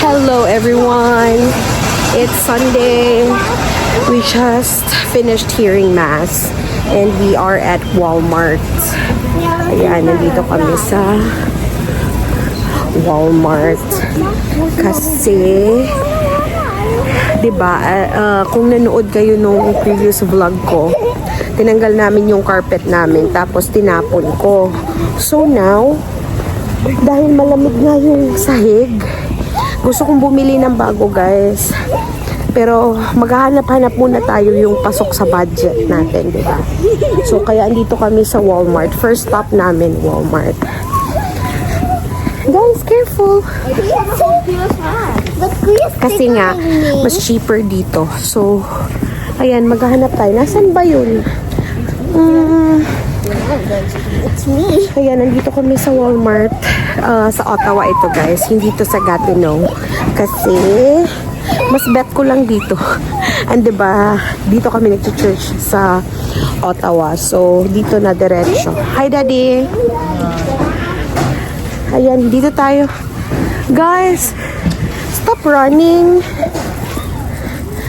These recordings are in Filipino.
Hello everyone. It's Sunday. We just finished hearing mass and we are at Walmart. Ayan, nandito kami sa Walmart. Kasi 'di ba, ah, kung nanood kayo nung previous vlog ko, tinanggal namin yung carpet namin tapos tinapon ko. So now, dahil malamig nga yung sahig, gusto kong bumili ng bago guys. Pero maghahanap-hanap muna tayo yung pasok sa budget natin, di ba? So kaya andito kami sa Walmart. First stop namin, Walmart. Guys, careful! Kasi nga, mas cheaper dito. So, ayan, maghahanap tayo. Nasaan ba yun? Mm, It's me. Ayan, nandito kami sa Walmart ah, sa Ottawa ito guys. Hindi to sa Gatineau. Kasi, mas bet ko lang dito. And 'di ba dito kami nag-church sa Ottawa. So, dito na diretso. Hi, Daddy! Ayan, dito tayo. Guys, stop running.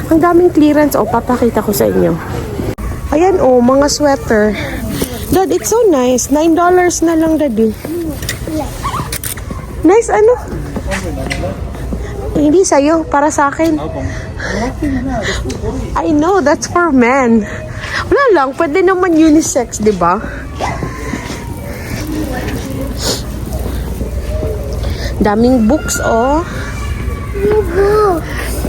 Ang daming clearance. O, papakita ko sa inyo. Ayan, oh, mga sweater. Dad, it's so nice. $9 na lang, Daddy. Nice, ano? Hindi sa'yo, para sa akin. I know, that's for men. Wala lang, pwede naman unisex, di ba? Daming books, oh.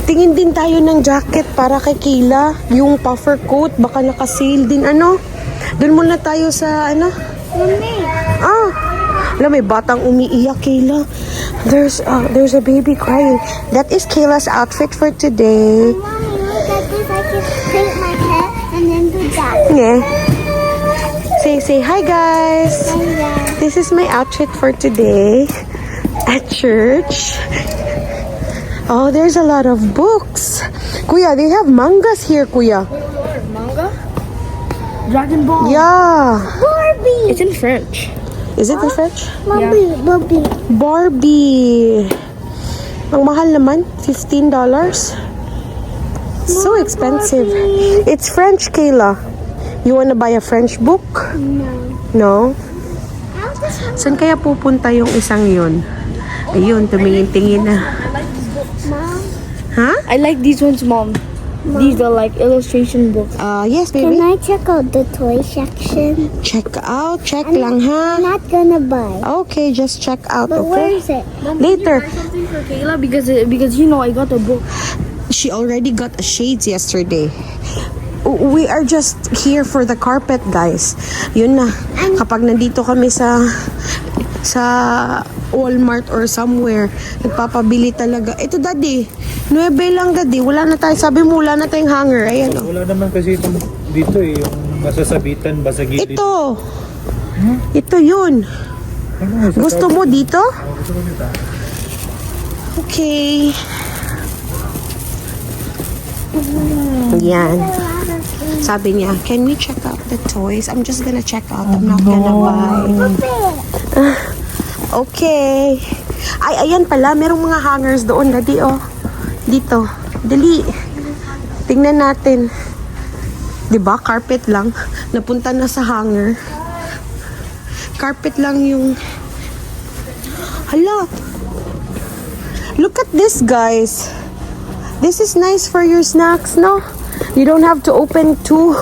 Tingin din tayo ng jacket para kay Kayla. Yung puffer coat, baka naka-sale din, ano? Doon muna tayo sa, ano? Mommy. Ah, alam, may batang umiiyak, Kayla. There's, uh, there's a baby crying. That is Kayla's outfit for today. Mommy, look at this. I can paint my head and then do that. Yeah. Say, say hi, guys. And then, This is my outfit for today at church. Oh, there's a lot of books. Kuya, they have mangas here, Kuya. Dragon Ball. Yeah. Barbie. It's in French. Is it in French? Barbie. Barbie. Barbie. Ang mahal naman, $15. So expensive. It's French, Kayla. You wanna buy a French book? No. No? How does Saan kaya pupunta yung isang yun? Ayun, tumingin-tingin na. mom? Ha? I like these ones, Mom. These are like illustration books. Uh, yes, Can baby. I check out the toy section? Check out. Check lang, ha? I'm not gonna buy. Okay, just check out, But where okay? is it? Later. Something for Kayla because it, because you know I got the book. She already got a shades yesterday. We are just here for the carpet, guys. Yun na. Kapag nandito kami sa sa Walmart or somewhere, nagpapabili talaga. Ito, daddy. 9 lang, daddy. Wala na tayo. Sabi mo, wala na tayong hanger. Ayan, oh. Wala naman kasi itong dito eh, yung masasabitan ba sa gilid. Ito. Ito yun. Ano, Gusto mo dito? Oh, gusto ko dito. Okay. Yan. Sabi niya, can we check out the toys? I'm just gonna check out. I'm not gonna buy. Okay. Ay, ayan pala. Merong mga hangers doon. Dadi, oh. Dito. Dali. Tingnan natin. ba Carpet lang. Napunta na sa hanger. Carpet lang yung... Hala. Look at this, guys. This is nice for your snacks, no? You don't have to open two.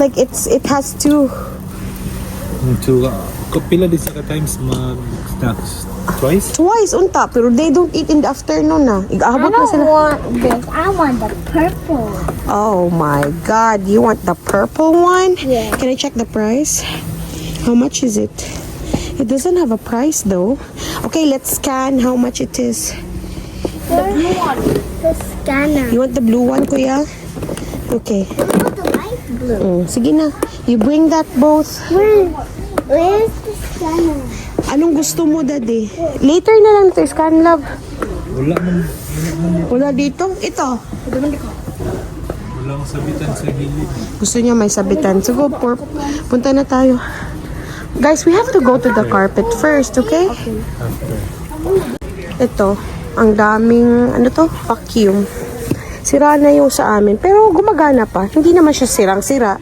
Like it's it has two. Two, uh, kapila din sa times mag-snacks twice. Twice unta, pero they don't eat in the afternoon na. I Igaabot na don't sila. want this. I want the purple. Oh my god, you want the purple one? Yeah. Can I check the price? How much is it? It doesn't have a price though. Okay, let's scan how much it is. The blue one. The scanner. You want the blue one, kuya? Okay. What about the light blue? Mm, sige na. You bring that both. Where? Where's the scanner? Anong gusto mo, daddy? Later na lang to scan, love. Wala man, Wala dito. Ito. walang sabitan sa gilid. Gusto niya may sabitan. So go, por, punta na tayo. Guys, we have to go to the carpet first, okay? After. Ito. Ang daming, ano to, vacuum. Sira na yung sa amin. Pero gumagana pa. Hindi naman siya sirang-sira.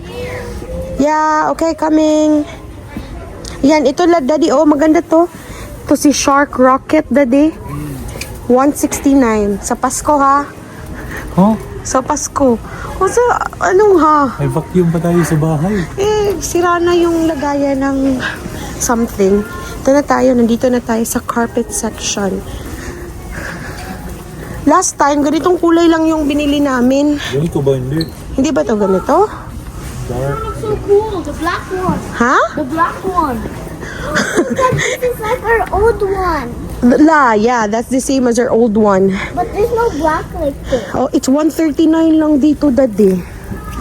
Yeah, okay, coming. Yan, ito la, daddy. Oh, maganda to. Ito si Shark Rocket, daddy. 169. Sa Pasko, ha? Oh, Sa Pasko. O sa, anong ha? may vacuum pa tayo sa bahay. Eh, sira na yung lagayan ng something. Ito na tayo, nandito na tayo sa carpet section. Last time, ganitong kulay lang yung binili namin. Ganito ba hindi? Hindi ba to ganito? Dark. So cool. The black one. Ha? The black one. This is like our old one. La, yeah, that's the same as our old one. But there's no black like this. Oh, it's 139 lang dito, daddy.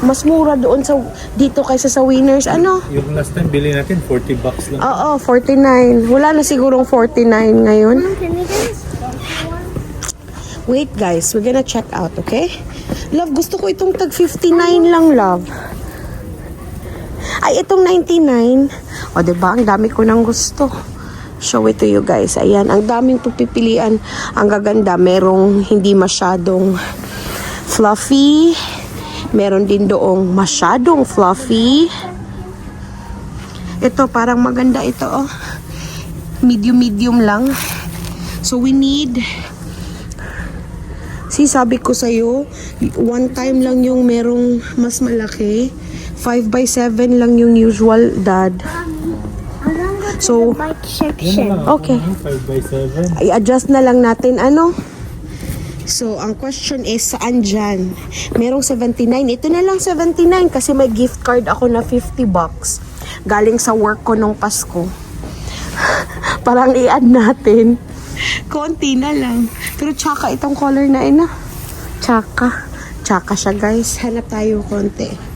Mas mura doon sa dito kaysa sa Winners. Ano? Yung last time bili natin, 40 bucks lang. Oo, 49. Wala na sigurong 49 ngayon. Mom, can we get this? Wait guys, we're gonna check out, okay? Love, gusto ko itong tag 59 lang, love. Ay, itong 99. O, diba? Ang dami ko nang gusto. Show it to you guys. Ayan, ang daming pagpipilian. Ang gaganda, merong hindi masyadong fluffy. Meron din doong masyadong fluffy. Ito, parang maganda ito, oh. Medium-medium lang. So, we need Si sabi ko sa'yo, one time lang yung merong mas malaki. 5 by 7 lang yung usual, dad. So. Okay. 5 by 7. i-adjust na lang natin ano. So, ang question is, saan dyan? Merong 79. Ito na lang 79 kasi may gift card ako na 50 bucks. Galing sa work ko nung Pasko. Parang i-add natin. Konti na lang. Pero tsaka itong color na ina. Tsaka. Tsaka siya guys. Hanap tayo konti.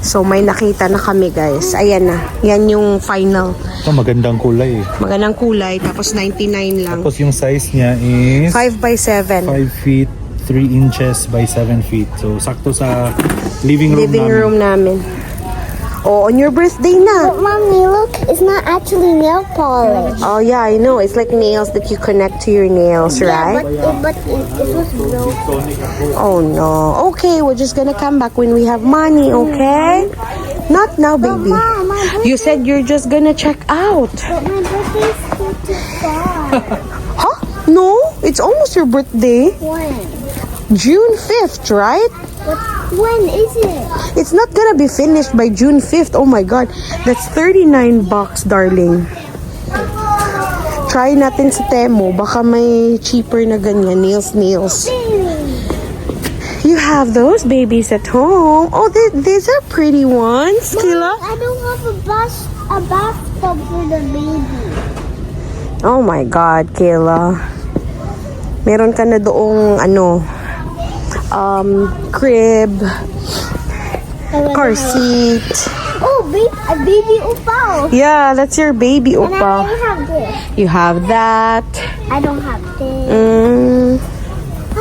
So, may nakita na kami guys. Ayan na. Yan yung final. Ito magandang kulay eh. Magandang kulay. Tapos 99 lang. Tapos yung size niya is 5 by 7. 5 feet 3 inches by 7 feet. So, sakto sa living room Living namin. room namin. Oh, on your birthday na. But mommy, look, it's not actually nail polish. Oh, yeah, I know. It's like nails that you connect to your nails, Yeah, right? but it, but it, it was real. Oh, no. Okay, we're just gonna come back when we have money, okay? Not now, baby. Mom, my birthday, You said you're just gonna check out. but my birthday's still too far. Huh? No, it's almost your birthday. when? June 5th, right? When is it? It's not gonna be finished by June 5th. Oh my god. That's 39 bucks, darling. Try natin sa Temo. Baka may cheaper na ganyan. Nails, nails. You have those babies at home. Oh, th- these are pretty ones, Kila. I don't have a bus, a bathtub for the baby. Oh my God, Kayla. Meron ka na doong, ano, um, crib, car seat. Oh, baby, a baby upao. Yeah, that's your baby, And I have this. You have that. I don't have this. Mm. Ah.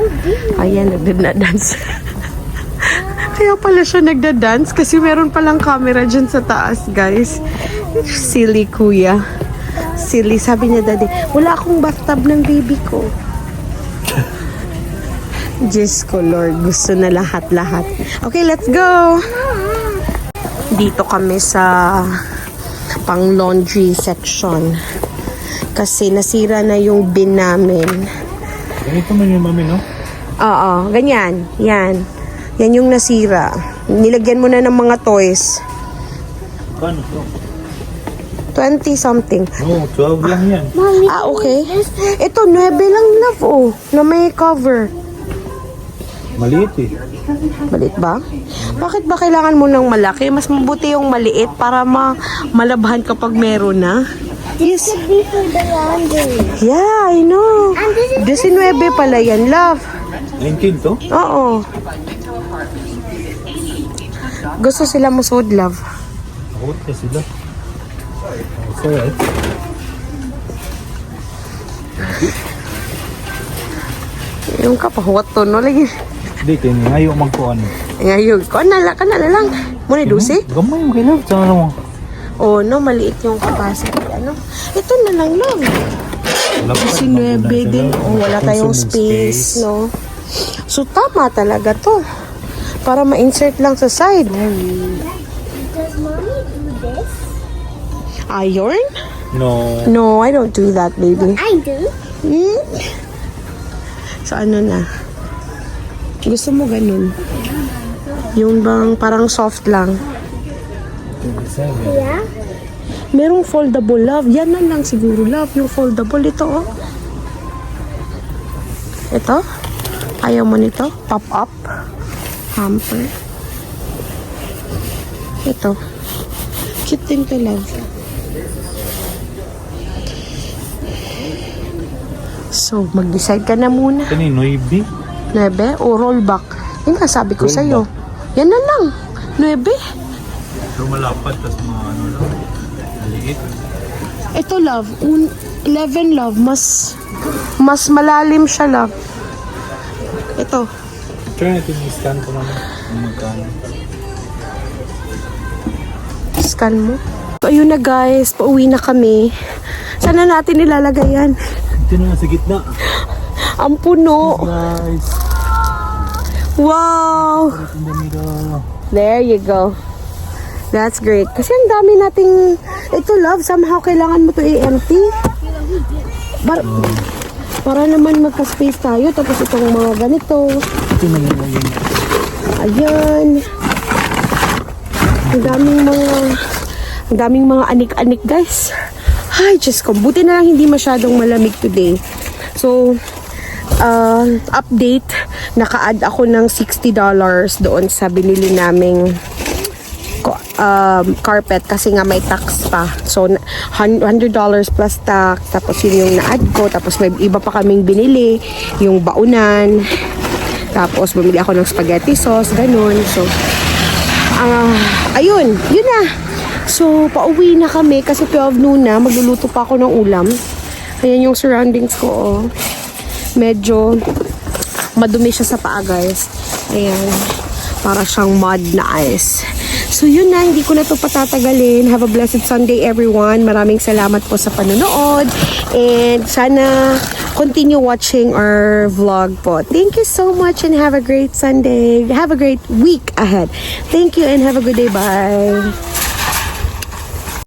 Oh. Ayan, nagda-dance. Kaya pala siya nagda-dance kasi meron palang camera dyan sa taas, guys. Silly kuya. Silly. Sabi niya, daddy, wala akong bathtub ng baby ko. Diyos ko, Lord. Gusto na lahat-lahat. Okay, let's go! Dito kami sa pang laundry section. Kasi nasira na yung bin namin. Ganito man yung mami, no? Oo, ganyan. Yan. Yan yung nasira. Nilagyan mo na ng mga toys. Paano to? 20 something. No, 12 lang yan. Ah, okay. Ito, 9 lang love, oh. Na may cover. Maliit eh. Maliit ba? Bakit ba kailangan mo ng malaki? Mas mabuti yung maliit para ma malabhan kapag meron na. This could be for the laundry. Yeah, I know. And this is 19 pala yan, love. 19 to? Oo. Gusto sila musod, love. Ako na sila. So, right. Yung kapahuwat to, no? Lagi. Hindi, kaya ngayon magkuhan. Ngayon, ko na lang, ka na lang. Muna, dusi? Gamay mo kailan. Sa ano mo? Oh, no, maliit yung capacity. Ano? Ito na lang lang. Si 9 din. Oh, wala tayong space, no? So, tama talaga to. Para ma-insert lang sa side. Does mommy do this? Iron? No. No, I don't do that, baby. I do. Hmm? So, ano na? Gusto mo ganun? Yung bang parang soft lang? Yeah. Merong foldable love. Yan na lang siguro love. Yung foldable ito oh. Ito. Ayaw mo nito. Pop up. Hamper. Ito. Cute din to love. So, mag-decide ka na muna. Kaninoy, B? 9 o rollback. Yan nga sabi ko sa iyo. Yan na lang. 9. Lumalapad tas mga ano lang. Maliit. Ito love, un 11 love mas mas malalim siya love. Ito. Try natin i-scan ko naman. Magkano. Scan mo. So, ayun na guys, pauwi na kami. Sana natin ilalagay yan. Ito na, sa gitna. Ang puno. Nice. Wow! There you go. That's great. Kasi ang dami nating, ito love, somehow kailangan mo to i-empty. Para, para naman magka-space tayo. Tapos itong mga ganito. Ito. Ayan. Ang daming mga ang daming mga anik-anik guys. Ay, Diyos ko. Buti na lang hindi masyadong malamig today. So, uh, update. Naka-add ako ng $60 doon sa binili naming um, carpet kasi nga may tax pa. So, na- hun- $100 plus tax. Tapos yun yung na-add ko. Tapos may iba pa kaming binili. Yung baunan. Tapos bumili ako ng spaghetti sauce. Ganun. So, ah, ayun. Yun na. So, pauwi na kami kasi 12 noon na. Magluluto pa ako ng ulam. Ayan yung surroundings ko, oh. Medyo madumi siya sa paa, guys. Ayan. Para siyang mud na ice. So yun na, hindi ko na to patatagalin. Have a blessed Sunday everyone. Maraming salamat po sa panonood. And sana continue watching our vlog po. Thank you so much and have a great Sunday. Have a great week ahead. Thank you and have a good day. Bye.